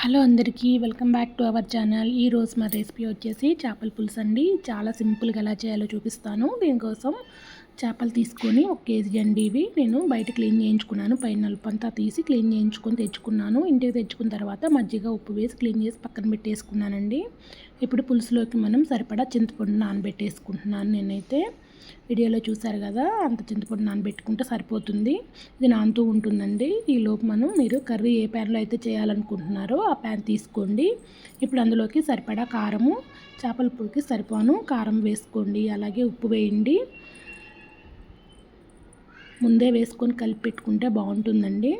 Hello అందరికీ welcome back to our channel. ఈరోజు మా రెసిపీ వచ్చేసి చేపల పులుసు అండి. చాలా సింపుల్గా ఎలా చేయాలో చూపిస్తాను. దీనికోసం చేపలు తీసుకొని ఒక కేజీ అండి ఇవి. నేను బయట క్లీన్ చేయించుకున్నాను. పైన నలుపంతా తీసి క్లీన్ చేయించుకొని తెచ్చుకున్నాను. ఇంటికి తెచ్చుకున్న తర్వాత మజ్జిగ ఉప్పు వేసి క్లీన్ చేసి పక్కన పెట్టేసుకున్నానండి. ఇప్పుడు పులుసులోకి మనం సరిపడా చింతపండు నానబెట్టేసుకుంటున్నాను నేనైతే. వీడియోలో చూసారు కదా అంత చింతపండు నానబెట్టుకుంటే సరిపోతుంది. ఇది నానుతూ ఉంటుందండి. ఈలోపు మనం మీరు కర్రీ ఏ ప్యాన్లో అయితే చేయాలనుకుంటున్నారో ఆ ప్యాన్ తీసుకోండి. ఇప్పుడు అందులోకి సరిపడా కారము చేపల పుడికి సరిపోను కారం వేసుకోండి. అలాగే ఉప్పు వేయండి. ముందే వేసుకొని కలిపి పెట్టుకుంటే బాగుంటుందండి.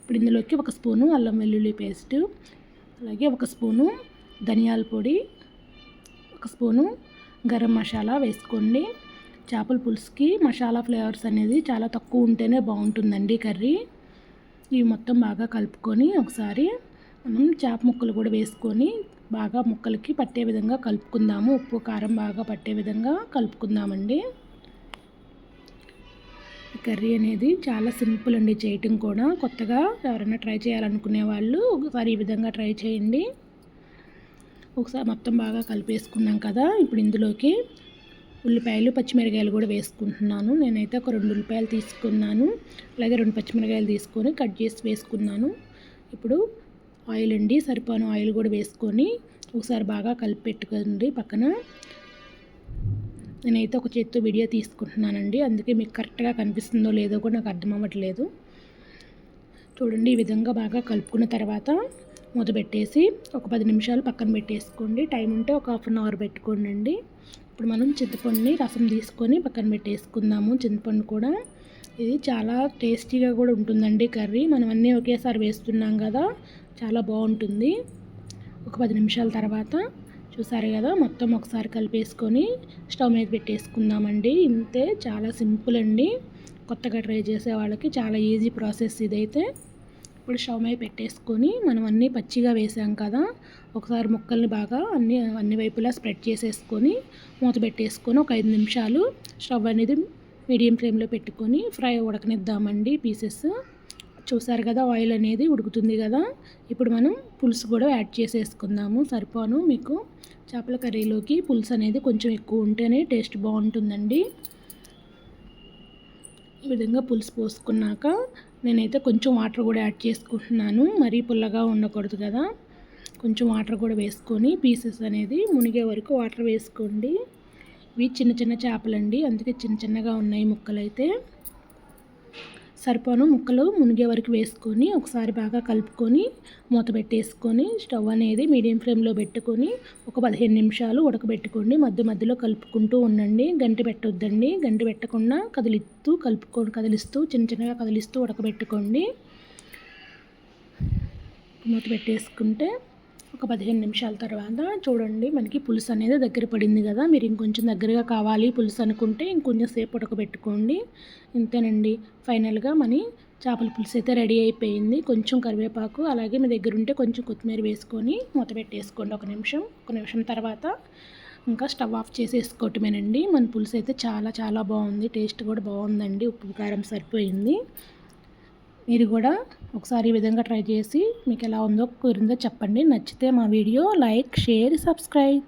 ఇప్పుడు ఇందులోకి ఒక స్పూను అల్లం వెల్లుల్లి పేస్ట్ అలాగే ఒక స్పూను ధనియాల పొడి ఒక స్పూను గరం మసాలా వేసుకోండి. చేపల పులుసుకి మసాలా ఫ్లేవర్స్ అనేది చాలా తక్కువ ఉంటేనే బాగుంటుందండి కర్రీ. ఇవి మొత్తం బాగా కలుపుకొని ఒకసారి మనం చేప ముక్కలు కూడా వేసుకొని బాగా ముక్కలకి పట్టే విధంగా కలుపుకుందాము. ఉప్పు కారం బాగా పట్టే విధంగా కలుపుకుందామండి. కర్రీ అనేది చాలా సింపుల్ అండి చేయటం కూడా. కొత్తగా ఎవరైనా ట్రై చేయాలనుకునే వాళ్ళు ఒకసారి ఈ విధంగా ట్రై చేయండి. ఒకసారి మొత్తం బాగా కలిపేసుకున్నాం కదా ఇప్పుడు ఇందులోకి ఉల్లిపాయలు పచ్చిమిరకాయలు కూడా వేసుకుంటున్నాను. నేనైతే ఒక రెండు ఉల్లిపాయలు తీసుకున్నాను. అలాగే రెండు పచ్చిమిరకాయలు తీసుకొని కట్ చేసి వేసుకున్నాను. ఇప్పుడు ఆయిల్ అండి సరిపోను ఆయిల్ కూడా వేసుకొని ఒకసారి బాగా కలిపి పెట్టుకోండి పక్కన. నేనైతే ఒక చేత్తో వీడియో తీసుకుంటున్నానండి. అందుకే మీకు కరెక్ట్గా కనిపిస్తుందో లేదో కూడా నాకు అర్థం అవ్వట్లేదు. చూడండి ఈ విధంగా బాగా కలుపుకున్న తర్వాత మూత పెట్టేసి ఒక పది నిమిషాలు పక్కన పెట్టేసుకోండి. టైం ఉంటే ఒక హాఫ్ అన్ అవర్ పెట్టుకోండి ఇప్పుడు మనం చింతపండుని రసం తీసుకొని పక్కన పెట్టేసుకుందాము. చింతపండు కూడా ఇది చాలా టేస్టీగా కూడా ఉంటుందండి కర్రీ. మనం అన్నీ ఒకేసారి వేస్తున్నాం కదా చాలా బాగుంటుంది. ఒక పది నిమిషాల తర్వాత చూసారు కదా మొత్తం ఒకసారి కలిపేసుకొని స్టవ్ మీద పెట్టేసుకుందామండి. ఇంతే చాలా సింపుల్ అండి. కొత్తగా ట్రై చేసే వాళ్ళకి చాలా ఈజీ ప్రాసెస్ ఇదైతే. ఇప్పుడు స్టవ్ మీద పెట్టేసుకొని మనం అన్నీ పచ్చిగా వేసాం కదా ఒకసారి ముక్కల్ని బాగా అన్ని అన్ని వైపులా స్ప్రెడ్ చేసేసుకొని మూత పెట్టేసుకొని ఒక ఐదు నిమిషాలు స్టవ్ అనేది మీడియం ఫ్లేమ్లో పెట్టుకొని ఫ్రై ఉడకనిద్దామండి పీసెస్. చూసారు కదా ఆయిల్ అనేది ఉడుకుతుంది కదా ఇప్పుడు మనం పులుసు కూడా యాడ్ చేసేసుకుందాము. సరిపోను మీకు? చేపల కర్రీలోకి పులుసు అనేది కొంచెం ఎక్కువ ఉంటేనే టేస్ట్ బాగుంటుందండి. విధంగా పులుసు పోసుకున్నాక నేనైతే కొంచెం వాటర్ కూడా యాడ్ చేసుకుంటున్నాను. మరీ పుల్లగా ఉండకూడదు కదా. కొంచెం వాటర్ కూడా వేసుకొని పీసెస్ అనేది మునిగే వరకు వాటర్ వేసుకోండి. ఇవి చిన్న చిన్న చేపలండి. అందుకే చిన్న చిన్నగా ఉన్నాయి ముక్కలైతే. సరిపోను ముక్కలు మునిగే వరకు వేసుకొని ఒకసారి బాగా కలుపుకొని మూత పెట్టేసుకొని స్టవ్ అనేది మీడియం ఫ్లేమ్లో పెట్టుకొని ఒక పదిహేను నిమిషాలు ఉడకబెట్టుకోండి. మధ్య మధ్యలో కలుపుకుంటూ ఉండండి. గంటి పెట్టొద్దండి. గంటి పెట్టకుండా కదిలిస్తూ కలుపుకో కదిలిస్తూ చిన్న చిన్నగా కదిలిస్తూ ఉడకబెట్టుకోండి. మూత పెట్టేసుకుంటే ఒక పదిహేను నిమిషాల తర్వాత చూడండి మనకి పులుసు అనేది దగ్గర పడింది కదా. మీరు ఇంకొంచెం దగ్గరగా కావాలి పులుసు అనుకుంటే ఇంకొంచెం సేపు ఉడకబెట్టుకోండి. ఇంతేనండి. ఫైనల్గా మన చేపల పులుసు అయితే రెడీ అయిపోయింది. కొంచెం కరివేపాకు అలాగే మీ దగ్గర ఉంటే కొంచెం కొత్తిమీర వేసుకొని మూత పెట్టేసుకోండి ఒక నిమిషం. ఒక నిమిషం తర్వాత ఇంకా స్టవ్ ఆఫ్ చేసేసుకోవటమేనండి. మన పులుసు అయితే చాలా చాలా బాగుంది. టేస్ట్ కూడా బాగుందండి. ఉప్పు కారం సరిపోయింది. మీరు కూడా ఒకసారి ఈ విధంగా ట్రై చేసి మీకు ఎలా ఉందో కురిందో చెప్పండి. నచ్చితే మా వీడియో లైక్ షేర్ సబ్స్క్రైబ్.